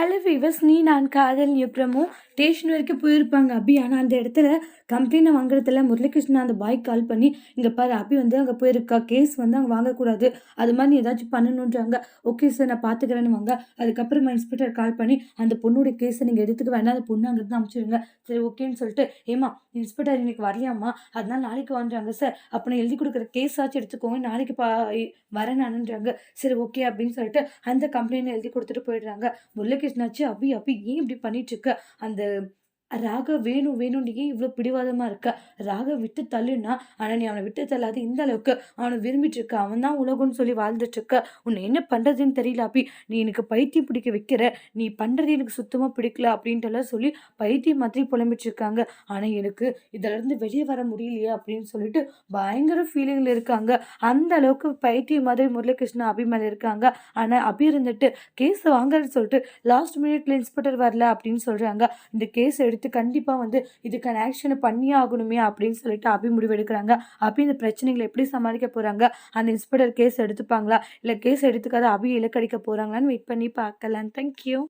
Hello viewers நீ நான் காதல் அப்புறமும் ஸ்டேஷன் வரைக்கும் போயிருப்பாங்க அபி. ஆனால் அந்த இடத்துல கம்ப்ளைண்ட் வாங்குறதுல முரளிகிருஷ்ணன் அந்த பாய் கால் பண்ணி இங்கே பாரு அபி வந்து அங்கே போயிருக்கா. கேஸ் வந்து அங்கே வாங்கக்கூடாது. அது மாதிரி ஏதாச்சும் பண்ணணுன்றாங்க ஓகே சார் நான் பார்த்துக்கிறேன்னு வாங்க. அதுக்கப்புறமா இன்ஸ்பெக்டர் கால் பண்ணி அந்த பொண்ணுடைய கேஸை நீங்கள் எடுத்துக்க வேண்டாம். அந்த பொண்ணு அங்கேருந்து அனுப்பிச்சிடுங்க சரி ஓகேன்னு சொல்லிட்டு ஏமா இன்ஸ்பெக்டர் இன்னைக்கு வரலையாம்மா? அதனால நாளைக்கு வாங்குறாங்க சார் அப்போ நான் எழுதி கொடுக்குற கேஸ் ஆச்சு எடுத்துக்கோங்க. நாளைக்கு பா வரேன் நானுன்றாங்க. சரி ஓகே அப்படின்னு சொல்லிட்டு அந்த கம்ப்ளைண்ட் எழுதி கொடுத்துட்டு போயிடுறாங்க. முரளிகிருஷ்ணாச்சு அபி அபி ஏன் இப்படி பண்ணிட்டு இருக்க? அந்த ராக வேணும் வேணும்னு ஏன் இவ்வளோ பிடிவாதமாக இருக்க? ராக விட்டு தள்ளுனா ஆனால் நீ அவனை விட்டு தள்ளாது. இந்த அளவுக்கு அவனை விரும்பிட்டு இருக்க. அவன் தான் உலகம்னு சொல்லி வாழ்ந்துட்டு இருக்க. உன்னை என்ன பண்ணுறதுன்னு தெரியல அப்பி நீ எனக்கு பைத்தியம் பிடிக்க வைக்கிற. நீ பண்ணுறது எனக்கு சுத்தமாக பிடிக்கல அப்படின்ட்டுலாம் சொல்லி பைத்தியம் மாதிரி புலம்பிட்டு இருக்காங்க. ஆனால் எனக்கு இதிலேருந்து வெளியே வர முடியலையே அப்படின்னு சொல்லிட்டு பயங்கர ஃபீலிங்கில் இருக்காங்க. அந்த அளவுக்கு பைத்தியம் மாதிரி முரளிகிருஷ்ணா அபி மேலே இருக்காங்க. ஆனால் அபி இருந்துட்டு கேஸ் வாங்குறேன்னு சொல்லிட்டு லாஸ்ட் மினிட்ல இன்ஸ்பெக்டர் வரல அப்படின்னு சொல்கிறாங்க இந்த கேஸ் எடுத்து கண்டிப்பாக வந்து இதுக்கான ஆக்ஷனை பண்ணியே ஆகணுமே அப்படின்னு சொல்லிட்டு அபி முடிவெடுக்கிறாங்க. அபி இந்த பிரச்சனைகளை எப்படி சமாளிக்க போகிறாங்க அந்த இன்ஸ்பெக்டர் கேஸ் எடுத்துப்பாங்களா? இல்லை கேஸ் எடுத்துக்காத அபி இலக்கடிக்க போகிறாங்களான்னு வெயிட் பண்ணி பார்க்கலாம். தேங்க்யூ